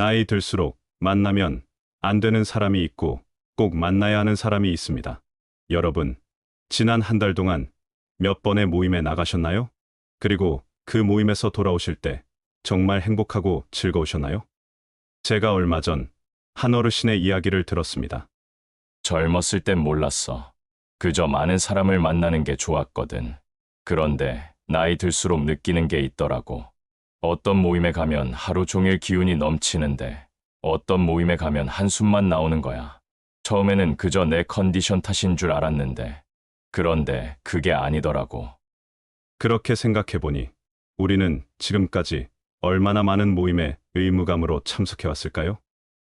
나이 들수록 만나면 안 되는 사람이 있고 꼭 만나야 하는 사람이 있습니다. 여러분, 지난 한 달 동안 몇 번의 모임에 나가셨나요? 그리고 그 모임에서 돌아오실 때 정말 행복하고 즐거우셨나요? 제가 얼마 전 한 어르신의 이야기를 들었습니다. 젊었을 땐 몰랐어. 그저 많은 사람을 만나는 게 좋았거든. 그런데 나이 들수록 느끼는 게 있더라고. 어떤 모임에 가면 하루 종일 기운이 넘치는데 어떤 모임에 가면 한숨만 나오는 거야. 처음에는 그저 내 컨디션 탓인 줄 알았는데 그런데 그게 아니더라고. 그렇게 생각해보니 우리는 지금까지 얼마나 많은 모임에 의무감으로 참석해왔을까요?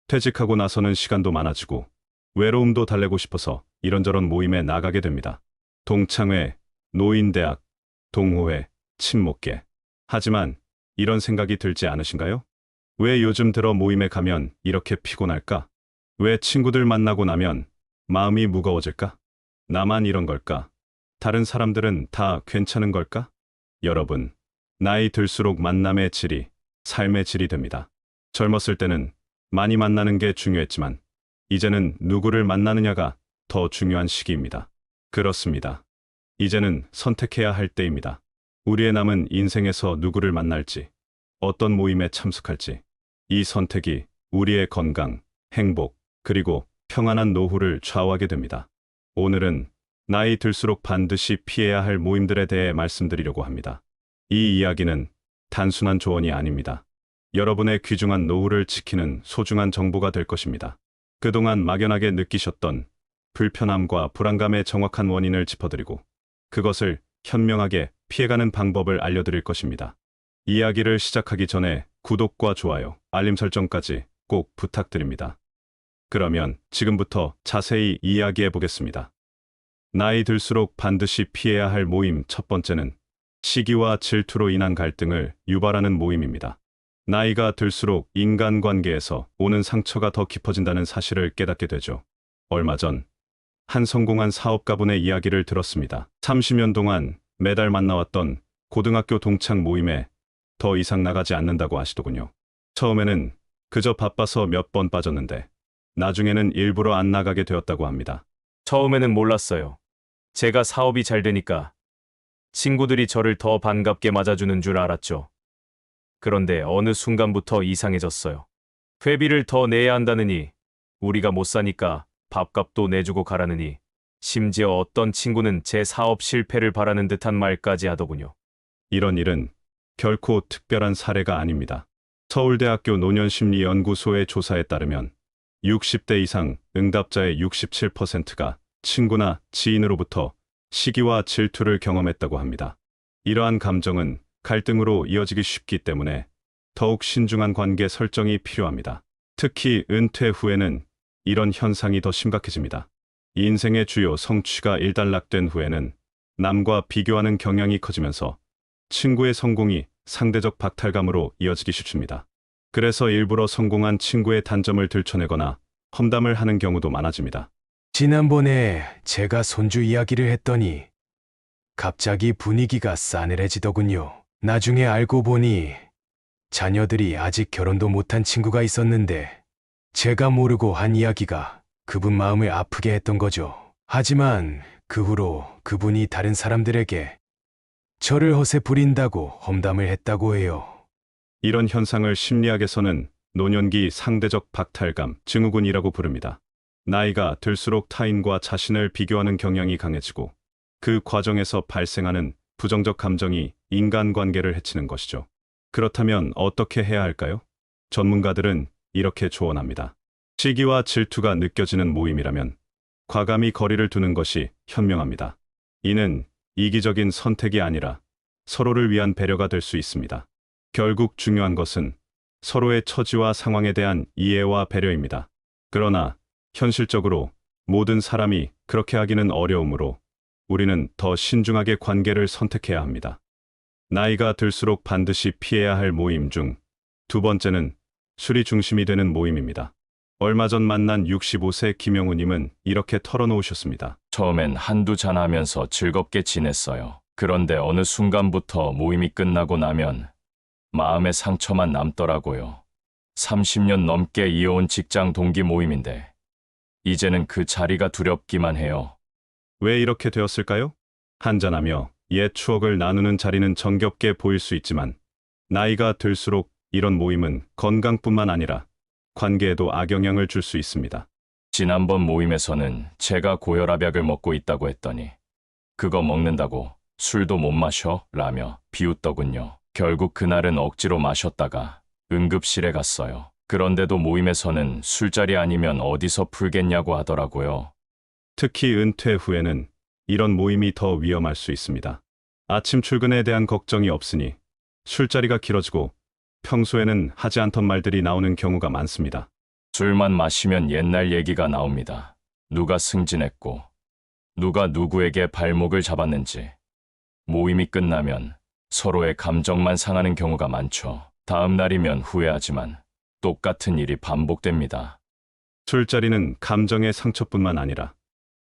퇴직하고 나서는 시간도 많아지고 외로움도 달래고 싶어서 이런저런 모임에 나가게 됩니다. 동창회, 노인대학, 동호회, 친목계. 하지만 이런 생각이 들지 않으신가요? 왜 요즘 들어 모임에 가면 이렇게 피곤할까? 왜 친구들 만나고 나면 마음이 무거워질까? 나만 이런 걸까? 다른 사람들은 다 괜찮은 걸까? 여러분, 나이 들수록 만남의 질이 삶의 질이 됩니다. 젊었을 때는 많이 만나는 게 중요했지만, 이제는 누구를 만나느냐가 더 중요한 시기입니다. 그렇습니다. 이제는 선택해야 할 때입니다. 우리의 남은 인생에서 누구를 만날지, 어떤 모임에 참석할지, 이 선택이 우리의 건강, 행복, 그리고 평안한 노후를 좌우하게 됩니다. 오늘은 나이 들수록 반드시 피해야 할 모임들에 대해 말씀드리려고 합니다. 이 이야기는 단순한 조언이 아닙니다. 여러분의 귀중한 노후를 지키는 소중한 정보가 될 것입니다. 그동안 막연하게 느끼셨던 불편함과 불안감의 정확한 원인을 짚어드리고 그것을 현명하게 피해가는 방법을 알려드릴 것입니다. 이야기를 시작하기 전에 구독과 좋아요, 알림 설정까지 꼭 부탁드립니다. 그러면 지금부터 자세히 이야기해 보겠습니다. 나이 들수록 반드시 피해야 할 모임 첫 번째는 시기와 질투로 인한 갈등을 유발하는 모임입니다. 나이가 들수록 인간관계에서 오는 상처가 더 깊어진다는 사실을 깨닫게 되죠. 얼마 전 한 성공한 사업가분의 이야기를 들었습니다. 30년 동안 매달 만나왔던 고등학교 동창 모임에 더 이상 나가지 않는다고 하시더군요. 처음에는 그저 바빠서 몇 번 빠졌는데 나중에는 일부러 안 나가게 되었다고 합니다. 처음에는 몰랐어요. 제가 사업이 잘 되니까 친구들이 저를 더 반갑게 맞아주는 줄 알았죠. 그런데 어느 순간부터 이상해졌어요. 회비를 더 내야 한다느니 우리가 못 사니까 밥값도 내주고 가라느니 심지어 어떤 친구는 제 사업 실패를 바라는 듯한 말까지 하더군요. 이런 일은 결코 특별한 사례가 아닙니다. 서울대학교 노년심리연구소의 조사에 따르면 60대 이상 응답자의 67%가 친구나 지인으로부터 시기와 질투를 경험했다고 합니다. 이러한 감정은 갈등으로 이어지기 쉽기 때문에 더욱 신중한 관계 설정이 필요합니다. 특히 은퇴 후에는 이런 현상이 더 심각해집니다. 인생의 주요 성취가 일단락된 후에는 남과 비교하는 경향이 커지면서 친구의 성공이 상대적 박탈감으로 이어지기 쉽습니다. 그래서 일부러 성공한 친구의 단점을 들춰내거나 험담을 하는 경우도 많아집니다. 지난번에 제가 손주 이야기를 했더니 갑자기 분위기가 싸늘해지더군요. 나중에 알고 보니 자녀들이 아직 결혼도 못한 친구가 있었는데 제가 모르고 한 이야기가 그분 마음을 아프게 했던 거죠. 하지만 그 후로 그분이 다른 사람들에게 저를 허세 부린다고 험담을 했다고 해요. 이런 현상을 심리학에서는 노년기 상대적 박탈감 증후군이라고 부릅니다. 나이가 들수록 타인과 자신을 비교하는 경향이 강해지고 그 과정에서 발생하는 부정적 감정이 인간관계를 해치는 것이죠. 그렇다면 어떻게 해야 할까요? 전문가들은 이렇게 조언합니다. 시기와 질투가 느껴지는 모임이라면 과감히 거리를 두는 것이 현명합니다. 이는 이기적인 선택이 아니라 서로를 위한 배려가 될 수 있습니다. 결국 중요한 것은 서로의 처지와 상황에 대한 이해와 배려입니다. 그러나 현실적으로 모든 사람이 그렇게 하기는 어려우므로 우리는 더 신중하게 관계를 선택해야 합니다. 나이가 들수록 반드시 피해야 할 모임 중 두 번째는 술이 중심이 되는 모임입니다. 얼마 전 만난 65세 김영우님은 이렇게 털어놓으셨습니다. 처음엔 한두 잔 하면서 즐겁게 지냈어요. 그런데 어느 순간부터 모임이 끝나고 나면 마음의 상처만 남더라고요. 30년 넘게 이어온 직장 동기 모임인데 이제는 그 자리가 두렵기만 해요. 왜 이렇게 되었을까요? 한잔하며 옛 추억을 나누는 자리는 정겹게 보일 수 있지만 나이가 들수록 이런 모임은 건강뿐만 아니라 관계에도 악영향을 줄 수 있습니다. 지난번 모임에서는 제가 고혈압약을 먹고 있다고 했더니 그거 먹는다고 술도 못 마셔? 라며 비웃더군요. 결국 그날은 억지로 마셨다가 응급실에 갔어요. 그런데도 모임에서는 술자리 아니면 어디서 풀겠냐고 하더라고요. 특히 은퇴 후에는 이런 모임이 더 위험할 수 있습니다. 아침 출근에 대한 걱정이 없으니 술자리가 길어지고 평소에는 하지 않던 말들이 나오는 경우가 많습니다. 술만 마시면 옛날 얘기가 나옵니다. 누가 승진했고, 누가 누구에게 발목을 잡았는지. 모임이 끝나면 서로의 감정만 상하는 경우가 많죠. 다음 날이면 후회하지만 똑같은 일이 반복됩니다. 술자리는 감정의 상처뿐만 아니라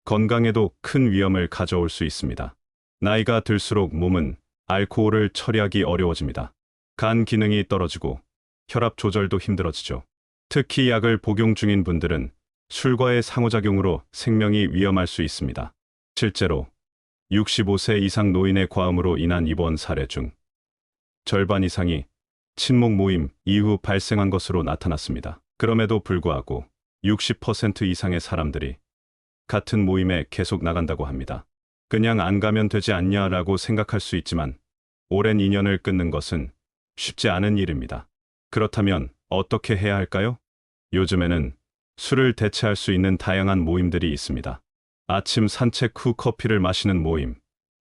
건강에도 큰 위험을 가져올 수 있습니다. 나이가 들수록 몸은 알코올을 처리하기 어려워집니다. 간 기능이 떨어지고 혈압 조절도 힘들어지죠. 특히 약을 복용 중인 분들은 술과의 상호작용으로 생명이 위험할 수 있습니다. 실제로 65세 이상 노인의 과음으로 인한 입원 사례 중 절반 이상이 친목 모임 이후 발생한 것으로 나타났습니다. 그럼에도 불구하고 60% 이상의 사람들이 같은 모임에 계속 나간다고 합니다. 그냥 안 가면 되지 않냐라고 생각할 수 있지만 오랜 인연을 끊는 것은 쉽지 않은 일입니다. 그렇다면 어떻게 해야 할까요? 요즘에는 술을 대체할 수 있는 다양한 모임들이 있습니다. 아침 산책 후 커피를 마시는 모임,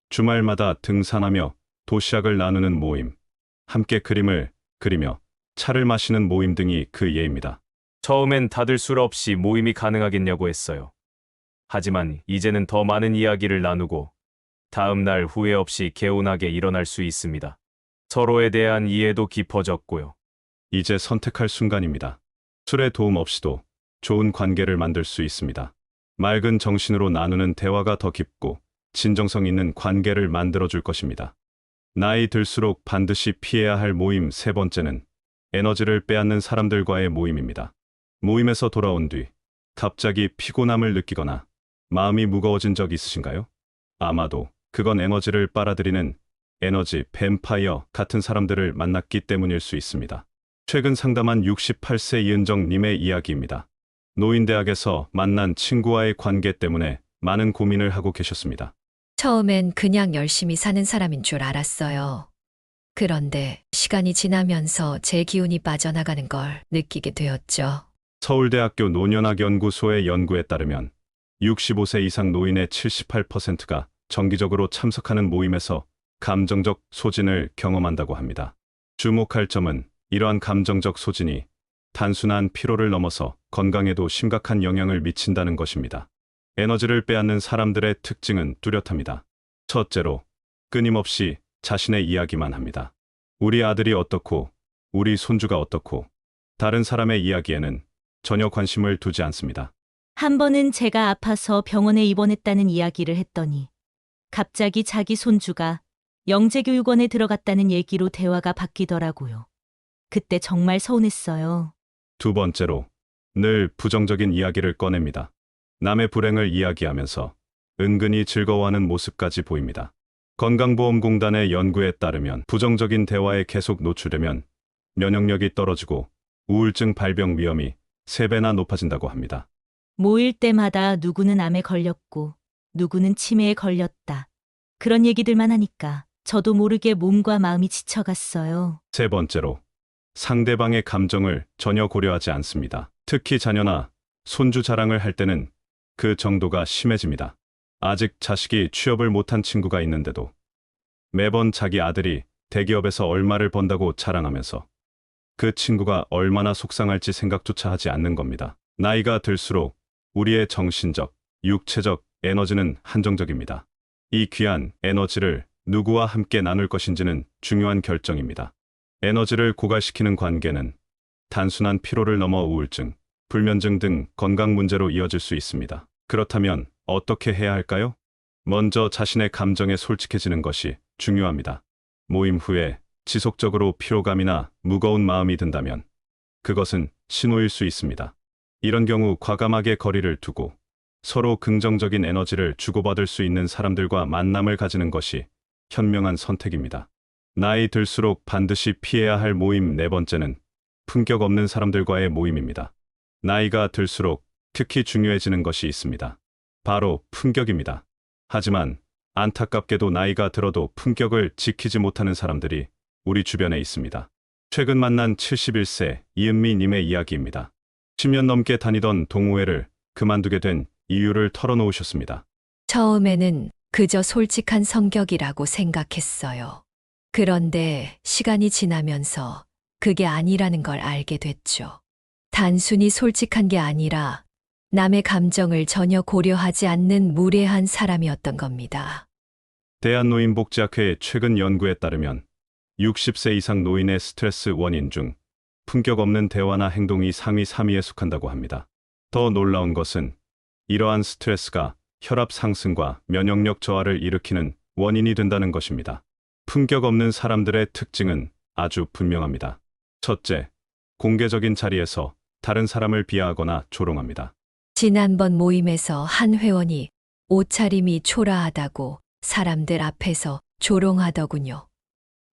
주말마다 등산하며 도시락을 나누는 모임, 함께 그림을 그리며 차를 마시는 모임 등이 그 예입니다. 처음엔 다들 술 없이 모임이 가능하겠냐고 했어요. 하지만 이제는 더 많은 이야기를 나누고 다음 날 후회 없이 개운하게 일어날 수 있습니다. 서로에 대한 이해도 깊어졌고요. 이제 선택할 순간입니다. 술의 도움 없이도 좋은 관계를 만들 수 있습니다. 맑은 정신으로 나누는 대화가 더 깊고 진정성 있는 관계를 만들어 줄 것입니다. 나이 들수록 반드시 피해야 할 모임 세 번째는 에너지를 빼앗는 사람들과의 모임입니다. 모임에서 돌아온 뒤 갑자기 피곤함을 느끼거나 마음이 무거워진 적 있으신가요? 아마도 그건 에너지를 빨아들이는 에너지 뱀파이어 같은 사람들을 만났기 때문일 수 있습니다. 최근 상담한 68세 이은정님의 이야기입니다. 노인대학에서 만난 친구와의 관계 때문에 많은 고민을 하고 계셨습니다. 처음엔 그냥 열심히 사는 사람인 줄 알았어요. 그런데 시간이 지나면서 제 기운이 빠져나가는 걸 느끼게 되었죠. 서울대학교 노년학 연구소의 연구에 따르면 65세 이상 노인의 78%가 정기적으로 참석하는 모임에서 감정적 소진을 경험한다고 합니다. 주목할 점은 이러한 감정적 소진이 단순한 피로를 넘어서 건강에도 심각한 영향을 미친다는 것입니다. 에너지를 빼앗는 사람들의 특징은 뚜렷합니다. 첫째로, 끊임없이 자신의 이야기만 합니다. 우리 아들이 어떻고, 우리 손주가 어떻고, 다른 사람의 이야기에는 전혀 관심을 두지 않습니다. 한 번은 제가 아파서 병원에 입원했다는 이야기를 했더니 갑자기 자기 손주가 영재교육원에 들어갔다는 얘기로 대화가 바뀌더라고요. 그때 정말 서운했어요. 두 번째로, 늘 부정적인 이야기를 꺼냅니다. 남의 불행을 이야기하면서 은근히 즐거워하는 모습까지 보입니다. 건강보험공단의 연구에 따르면 부정적인 대화에 계속 노출되면 면역력이 떨어지고 우울증 발병 위험이 3배나 높아진다고 합니다. 모일 때마다 누구는 암에 걸렸고 누구는 치매에 걸렸다. 그런 얘기들만 하니까 저도 모르게 몸과 마음이 지쳐갔어요. 세 번째로, 상대방의 감정을 전혀 고려하지 않습니다. 특히 자녀나 손주 자랑을 할 때는 그 정도가 심해집니다. 아직 자식이 취업을 못한 친구가 있는데도 매번 자기 아들이 대기업에서 얼마를 번다고 자랑하면서 그 친구가 얼마나 속상할지 생각조차 하지 않는 겁니다. 나이가 들수록 우리의 정신적, 육체적 에너지는 한정적입니다. 이 귀한 에너지를 누구와 함께 나눌 것인지는 중요한 결정입니다. 에너지를 고갈시키는 관계는 단순한 피로를 넘어 우울증, 불면증 등 건강 문제로 이어질 수 있습니다. 그렇다면 어떻게 해야 할까요? 먼저 자신의 감정에 솔직해지는 것이 중요합니다. 모임 후에 지속적으로 피로감이나 무거운 마음이 든다면 그것은 신호일 수 있습니다. 이런 경우 과감하게 거리를 두고 서로 긍정적인 에너지를 주고받을 수 있는 사람들과 만남을 가지는 것이 현명한 선택입니다. 나이 들수록 반드시 피해야 할 모임 네 번째는 품격 없는 사람들과의 모임입니다. 나이가 들수록 특히 중요해지는 것이 있습니다. 바로 품격입니다. 하지만 안타깝게도 나이가 들어도 품격을 지키지 못하는 사람들이 우리 주변에 있습니다. 최근 만난 71세 이은미 님의 이야기입니다. 10년 넘게 다니던 동호회를 그만두게 된 이유를 털어놓으셨습니다. 처음에는 그저 솔직한 성격이라고 생각했어요. 그런데 시간이 지나면서 그게 아니라는 걸 알게 됐죠. 단순히 솔직한 게 아니라 남의 감정을 전혀 고려하지 않는 무례한 사람이었던 겁니다. 대한노인복지학회의 최근 연구에 따르면 60세 이상 노인의 스트레스 원인 중 품격 없는 대화나 행동이 상위 3위에 속한다고 합니다. 더 놀라운 것은 이러한 스트레스가 혈압 상승과 면역력 저하를 일으키는 원인이 된다는 것입니다. 품격 없는 사람들의 특징은 아주 분명합니다. 첫째, 공개적인 자리에서 다른 사람을 비하하거나 조롱합니다. 지난번 모임에서 한 회원이 옷차림이 초라하다고 사람들 앞에서 조롱하더군요.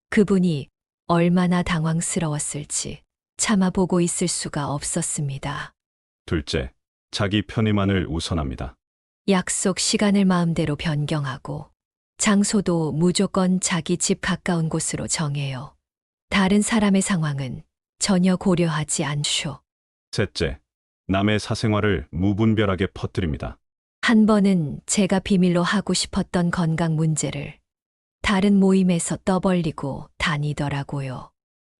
그분이 얼마나 당황스러웠을지 참아보고 있을 수가 없었습니다. 둘째, 자기 편의만을 우선합니다. 약속 시간을 마음대로 변경하고 장소도 무조건 자기 집 가까운 곳으로 정해요. 다른 사람의 상황은 전혀 고려하지 않쇼. 셋째, 남의 사생활을 무분별하게 퍼뜨립니다. 한 번은 제가 비밀로 하고 싶었던 건강 문제를 다른 모임에서 떠벌리고 다니더라고요.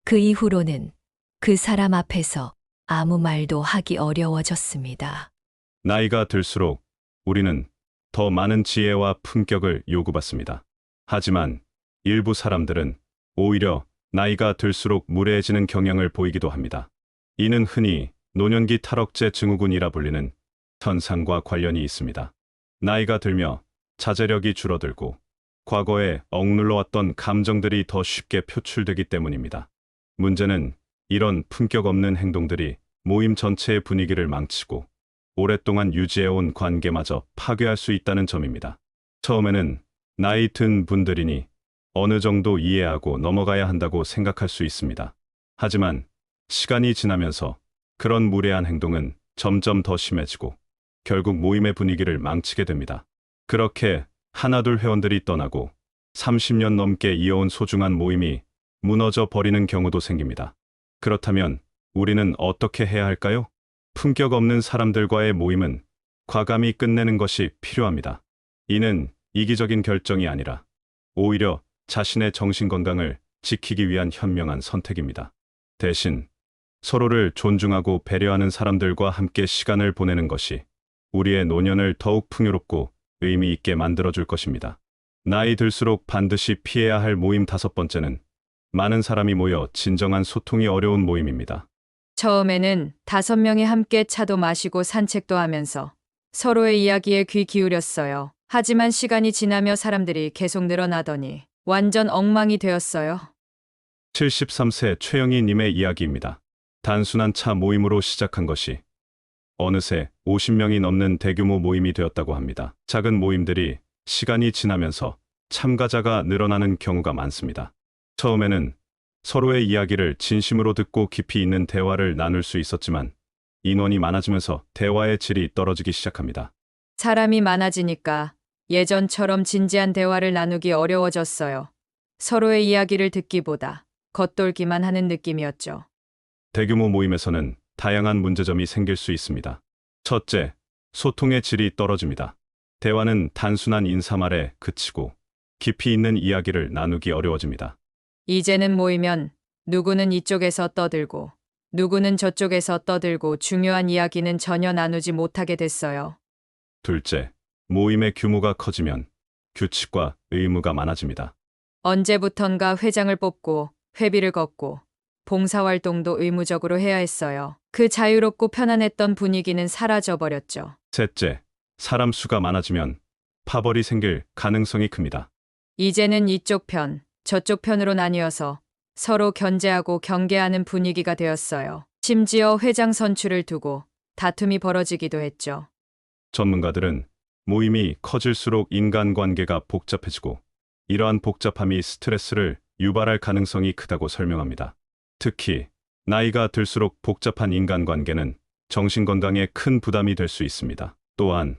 그 이후로는 그 사람 앞에서 아무 말도 하기 어려워졌습니다. 나이가 들수록 우리는 더 많은 지혜와 품격을 요구받습니다. 하지만 일부 사람들은 오히려 나이가 들수록 무례해지는 경향을 보이기도 합니다. 이는 흔히 노년기 탈억제 증후군이라 불리는 현상과 관련이 있습니다. 나이가 들며 자제력이 줄어들고 과거에 억눌러왔던 감정들이 더 쉽게 표출되기 때문입니다. 문제는 이런 품격 없는 행동들이 모임 전체의 분위기를 망치고 오랫동안 유지해온 관계마저 파괴할 수 있다는 점입니다. 처음에는 나이 든 분들이니 어느 정도 이해하고 넘어가야 한다고 생각할 수 있습니다. 하지만 시간이 지나면서 그런 무례한 행동은 점점 더 심해지고 결국 모임의 분위기를 망치게 됩니다. 그렇게 하나둘 회원들이 떠나고 30년 넘게 이어온 소중한 모임이 무너져 버리는 경우도 생깁니다. 그렇다면 우리는 어떻게 해야 할까요? 품격 없는 사람들과의 모임은 과감히 끝내는 것이 필요합니다. 이는 이기적인 결정이 아니라 오히려 자신의 정신 건강을 지키기 위한 현명한 선택입니다. 대신 서로를 존중하고 배려하는 사람들과 함께 시간을 보내는 것이 우리의 노년을 더욱 풍요롭고 의미 있게 만들어줄 것입니다. 나이 들수록 반드시 피해야 할 모임 다섯 번째는 많은 사람이 모여 진정한 소통이 어려운 모임입니다. 처음에는 다섯 명이 함께 차도 마시고 산책도 하면서 서로의 이야기에 귀 기울였어요. 하지만 시간이 지나며 사람들이 계속 늘어나더니 완전 엉망이 되었어요. 73세 최영희 님의 이야기입니다. 단순한 차 모임으로 시작한 것이 어느새 50명이 넘는 대규모 모임이 되었다고 합니다. 작은 모임들이 시간이 지나면서 참가자가 늘어나는 경우가 많습니다. 처음에는 서로의 이야기를 진심으로 듣고 깊이 있는 대화를 나눌 수 있었지만 인원이 많아지면서 대화의 질이 떨어지기 시작합니다. 사람이 많아지니까 예전처럼 진지한 대화를 나누기 어려워졌어요. 서로의 이야기를 듣기보다 겉돌기만 하는 느낌이었죠. 대규모 모임에서는 다양한 문제점이 생길 수 있습니다. 첫째, 소통의 질이 떨어집니다. 대화는 단순한 인사말에 그치고 깊이 있는 이야기를 나누기 어려워집니다. 이제는 모이면 누구는 이쪽에서 떠들고 누구는 저쪽에서 떠들고 중요한 이야기는 전혀 나누지 못하게 됐어요. 둘째, 모임의 규모가 커지면 규칙과 의무가 많아집니다. 언제부턴가 회장을 뽑고 회비를 걷고 봉사활동도 의무적으로 해야 했어요. 그 자유롭고 편안했던 분위기는 사라져 버렸죠. 셋째, 사람 수가 많아지면 파벌이 생길 가능성이 큽니다. 이제는 이쪽 편, 저쪽 편으로 나뉘어서 서로 견제하고 경계하는 분위기가 되었어요. 심지어 회장 선출을 두고 다툼이 벌어지기도 했죠. 전문가들은 모임이 커질수록 인간관계가 복잡해지고 이러한 복잡함이 스트레스를 유발할 가능성이 크다고 설명합니다. 특히 나이가 들수록 복잡한 인간관계는 정신건강에 큰 부담이 될 수 있습니다. 또한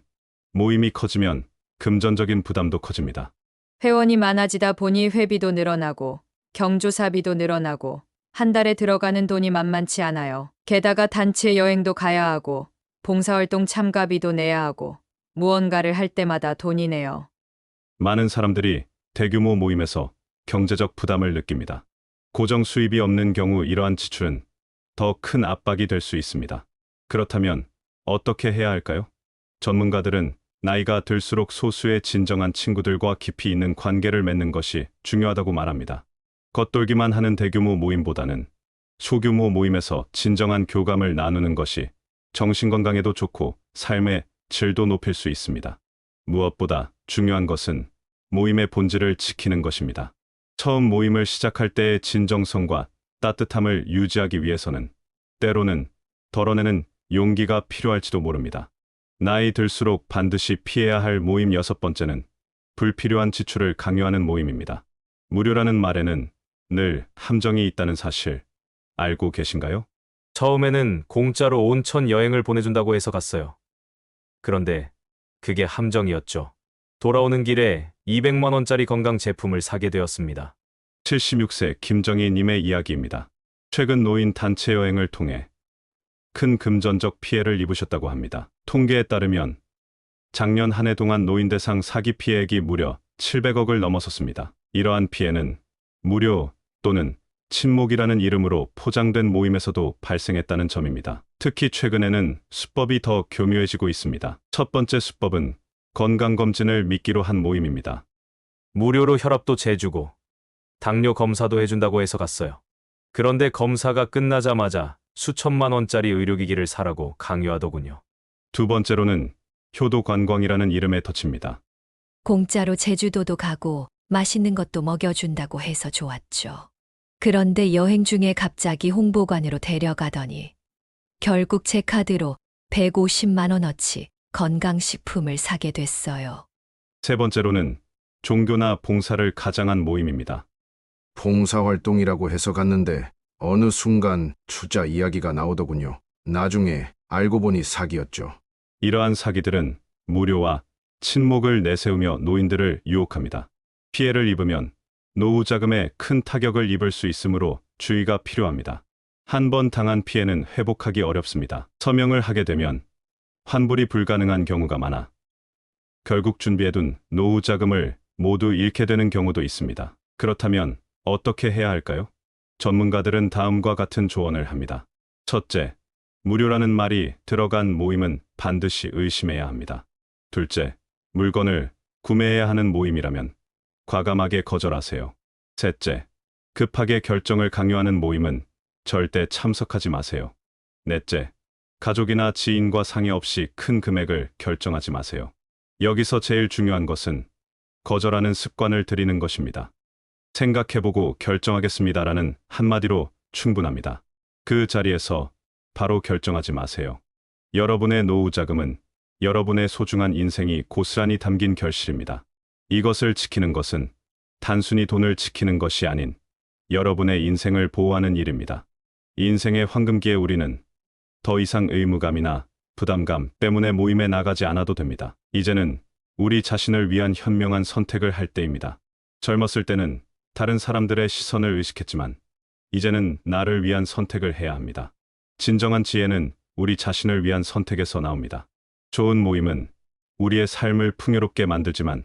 모임이 커지면 금전적인 부담도 커집니다. 회원이 많아지다 보니 회비도 늘어나고 경조사비도 늘어나고 한 달에 들어가는 돈이 만만치 않아요. 게다가 단체 여행도 가야 하고 봉사활동 참가비도 내야 하고 무언가를 할 때마다 돈이 내요. 많은 사람들이 대규모 모임에서 경제적 부담을 느낍니다. 고정 수입이 없는 경우 이러한 지출은 더 큰 압박이 될 수 있습니다. 그렇다면 어떻게 해야 할까요? 전문가들은 나이가 들수록 소수의 진정한 친구들과 깊이 있는 관계를 맺는 것이 중요하다고 말합니다. 겉돌기만 하는 대규모 모임보다는 소규모 모임에서 진정한 교감을 나누는 것이 정신건강에도 좋고 삶의 질도 높일 수 있습니다. 무엇보다 중요한 것은 모임의 본질을 지키는 것입니다. 처음 모임을 시작할 때의 진정성과 따뜻함을 유지하기 위해서는 때로는 덜어내는 용기가 필요할지도 모릅니다. 나이 들수록 반드시 피해야 할 모임 여섯 번째는 불필요한 지출을 강요하는 모임입니다. 무료라는 말에는 늘 함정이 있다는 사실 알고 계신가요? 처음에는 공짜로 온천 여행을 보내준다고 해서 갔어요. 그런데 그게 함정이었죠. 돌아오는 길에 200만 원짜리 건강 제품을 사게 되었습니다. 76세 김정희 님의 이야기입니다. 최근 노인 단체 여행을 통해 큰 금전적 피해를 입으셨다고 합니다. 통계에 따르면 작년 한 해 동안 노인 대상 사기 피해액이 무려 700억을 넘어섰습니다. 이러한 피해는 무료 또는 친목이라는 이름으로 포장된 모임에서도 발생했다는 점입니다. 특히 최근에는 수법이 더 교묘해지고 있습니다. 첫 번째 수법은 건강검진을 미끼로 한 모임입니다. 무료로 혈압도 재주고 당뇨 검사도 해준다고 해서 갔어요. 그런데 검사가 끝나자마자 수천만 원짜리 의료기기를 사라고 강요하더군요. 두 번째로는 효도 관광이라는 이름의 덫입니다. 공짜로 제주도도 가고 맛있는 것도 먹여준다고 해서 좋았죠. 그런데 여행 중에 갑자기 홍보관으로 데려가더니 결국 제 카드로 150만 원어치 건강식품을 사게 됐어요. 세 번째로는 종교나 봉사를 가장한 모임입니다. 봉사활동이라고 해서 갔는데 어느 순간 투자 이야기가 나오더군요. 나중에 알고 보니 사기였죠. 이러한 사기들은 무료와 친목을 내세우며 노인들을 유혹합니다. 피해를 입으면 노후 자금에 큰 타격을 입을 수 있으므로 주의가 필요합니다. 한 번 당한 피해는 회복하기 어렵습니다. 서명을 하게 되면 환불이 불가능한 경우가 많아 결국 준비해둔 노후 자금을 모두 잃게 되는 경우도 있습니다. 그렇다면 어떻게 해야 할까요? 전문가들은 다음과 같은 조언을 합니다. 첫째, 무료라는 말이 들어간 모임은 반드시 의심해야 합니다. 둘째, 물건을 구매해야 하는 모임이라면 과감하게 거절하세요. 셋째, 급하게 결정을 강요하는 모임은 절대 참석하지 마세요. 넷째, 가족이나 지인과 상의 없이 큰 금액을 결정하지 마세요. 여기서 제일 중요한 것은 거절하는 습관을 들이는 것입니다. 생각해보고 결정하겠습니다라는 한마디로 충분합니다. 그 자리에서 바로 결정하지 마세요. 여러분의 노후 자금은 여러분의 소중한 인생이 고스란히 담긴 결실입니다. 이것을 지키는 것은 단순히 돈을 지키는 것이 아닌 여러분의 인생을 보호하는 일입니다. 인생의 황금기에 우리는 더 이상 의무감이나 부담감 때문에 모임에 나가지 않아도 됩니다. 이제는 우리 자신을 위한 현명한 선택을 할 때입니다. 젊었을 때는 다른 사람들의 시선을 의식했지만 이제는 나를 위한 선택을 해야 합니다. 진정한 지혜는 우리 자신을 위한 선택에서 나옵니다. 좋은 모임은 우리의 삶을 풍요롭게 만들지만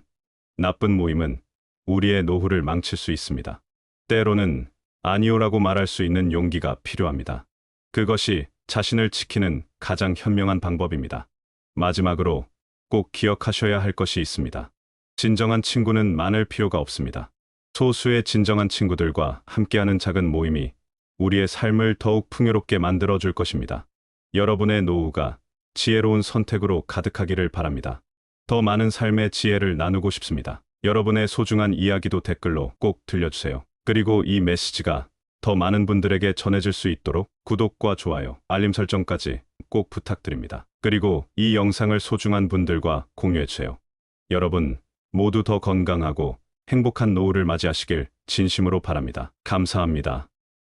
나쁜 모임은 우리의 노후를 망칠 수 있습니다. 때로는 아니오라고 말할 수 있는 용기가 필요합니다. 그것이 자신을 지키는 가장 현명한 방법입니다. 마지막으로 꼭 기억하셔야 할 것이 있습니다. 진정한 친구는 많을 필요가 없습니다. 소수의 진정한 친구들과 함께하는 작은 모임이 우리의 삶을 더욱 풍요롭게 만들어 줄 것입니다. 여러분의 노후가 지혜로운 선택으로 가득하기를 바랍니다. 더 많은 삶의 지혜를 나누고 싶습니다. 여러분의 소중한 이야기도 댓글로 꼭 들려주세요. 그리고 이 메시지가 더 많은 분들에게 전해질 수 있도록 구독과 좋아요, 알림 설정까지 꼭 부탁드립니다. 그리고 이 영상을 소중한 분들과 공유해주세요. 여러분 모두 더 건강하고 행복한 노후를 맞이하시길 진심으로 바랍니다. 감사합니다.